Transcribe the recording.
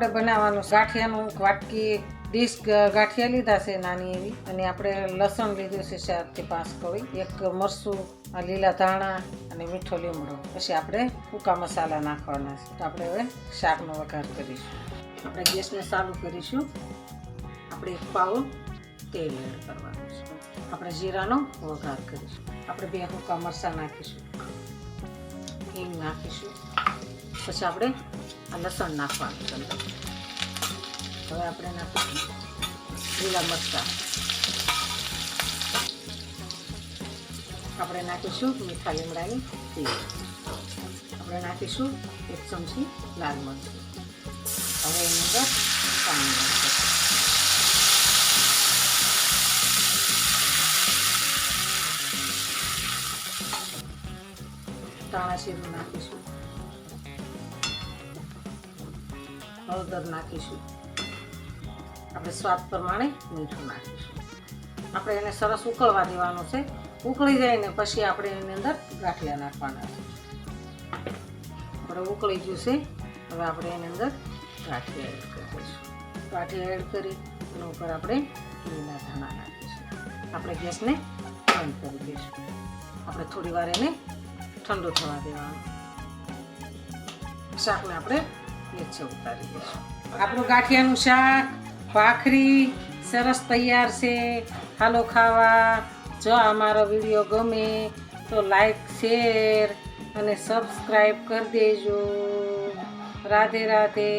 આપણે બનાવવાનું. ગાંઠિયાનું વાટકી ડીશ ગાંઠિયા લીધા છે નાની એવી. અને આપણે લસણ લીધું છે ચારથી પાંચ કળી. એક મરસું આ લીલા ધાણા અને મીઠો લીમડો. પછી આપણે સૂકા મસાલા નાખવાના છે. તો આપણે હવે શાકનો વઘાર કરીશું. આપણે ગેસને ચાલુ કરીશું. આપણે એક પાઉ તેલ એડ કરવાનું છે. આપણે જીરાનો વઘાર કરીશું. આપણે બે સૂકા મરચાં નાખીશું. હિંગ નાખીશું. પછી આપણે આ લસણ નાખવાનું છે અંદર. હવે આપણે નાખીશું લીલા મરચાં. આપણે નાખીશું મીઠા લીમડાની તેલ આપણે નાખીશું એક ચમચી લાલ મરચું. હવે એની અંદર પાણી નાખીશું. ધાણા શીરું નાખીશું. હળદર નાખીશું. આપણે સ્વાદ પ્રમાણે મીઠું નાખીશું. આપણે એને સરસ ઉકળવા દેવાનું છે. ઉકળી જાય ને પછી આપણે એની અંદર ગાંઠિયા નાખવાના છે. આપણે ઉકળી ગયું છે. હવે આપણે એની અંદર ગાંઠિયા એડ કરી દઈશું. ગાંઠિયા એડ કરી એના ઉપર આપણે લીલા ધાણા નાખીશું. આપણે ગેસને બંધ કરી દઈશું. આપણે થોડી વાર એને ઠંડુ થવા દેવાનું. શાકને આપણે નીચે ઉતારી દઈશું આપણું ગાંઠિયાનું શાક, ભાખરી, સરસ તૈયાર છે. હાલો ખાવા. જો અમારો વીડિયો ગમે તો લાઈક, શેર અને સબસ્ક્રાઈબ કરી દેજો. રાધે રાધે.